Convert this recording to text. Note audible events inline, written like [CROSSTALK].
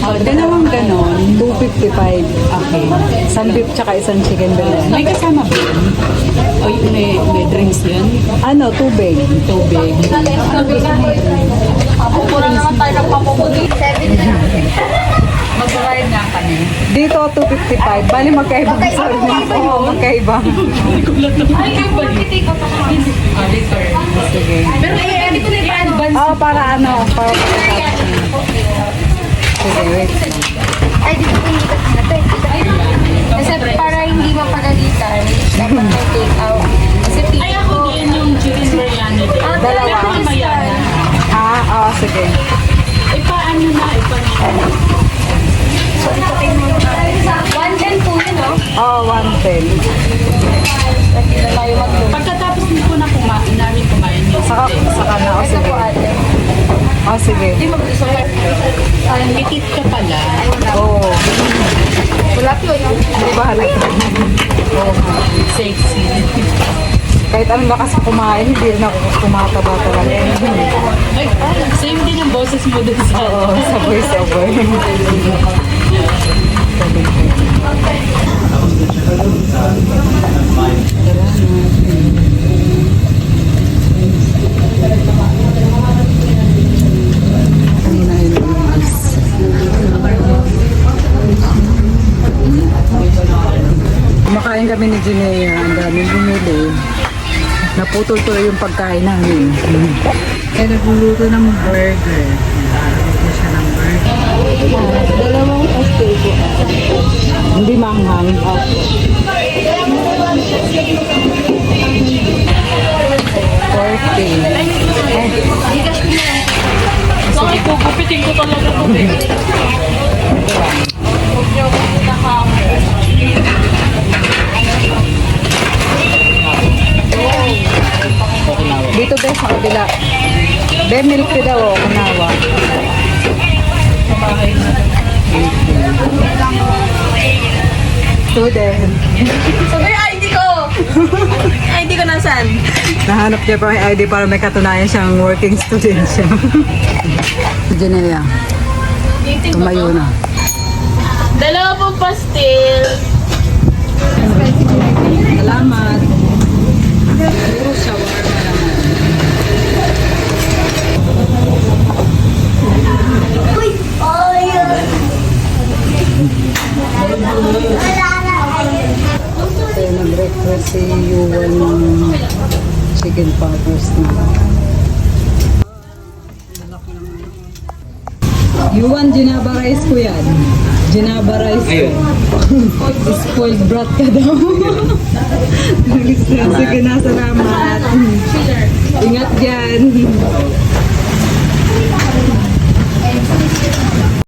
Dalawang ganon. 255. Okay. Isang beef tsaka isang chicken biryani. May kasama ba yun? O yung may, may drinks yun? Ano, tubig. Tubig. Magbabayad nga kami. Dito, 255. Bali, magkaiba. Sorry na. Oo, magkaiba. Ah, liter. Sige. Pero eh, ano ko na yung advance? Oo, para ano, para pagkatapos. Ay, dito po hindi ka Kasi para hindi mapagalitan, dapat may take out. Kasi Ay, ako din yung chicken biryani. Ah, Dalawa. Na. Ah, oo, sige. Ipaano na, ipaano. One ten po yun, no? Oo, 110. Hindi na tayo mag Pagkatapos ko na kumain, namin kumain yung Saka, saka na, o Ito sige. po ate. O sige. Hindi mag-gusto ka. Mikit ka pala. Oo. Wala po yun. Hindi ba halata? Oo. Sexy. Kahit anong lakas ko kumain, hindi rin ako tumataba talaga. Ay, same din ang boses mo dun sa... Oo, sa voice [LAUGHS] kami ni Jinea, ang daming bumili. Naputol tuloy yung pagkain namin. Kaya nagluluto ng burger. Nagluluto siya ng burger. Dalawang pastel po. Hindi manghang. Forty. Sorry po, gupitin ko talaga [LAUGHS] kabila. Be, milk tea daw, oh, kunawa. Student. Sabi, hindi ko! [LAUGHS] hindi ko nasan. Nahanap niya pa yung ID para may katunayan siyang working student siya. [LAUGHS] Janea. Tumayo na. Dalawa pong pastel. Salamat. Puro shawarma naman. Kaya nag-request si Yuan ng chicken poppers na. Yuan, Jinaba rice ko yan. Jinaba rice ko. [LAUGHS] Spoiled brat ka daw. Sige na, salamat. Ingat dyan.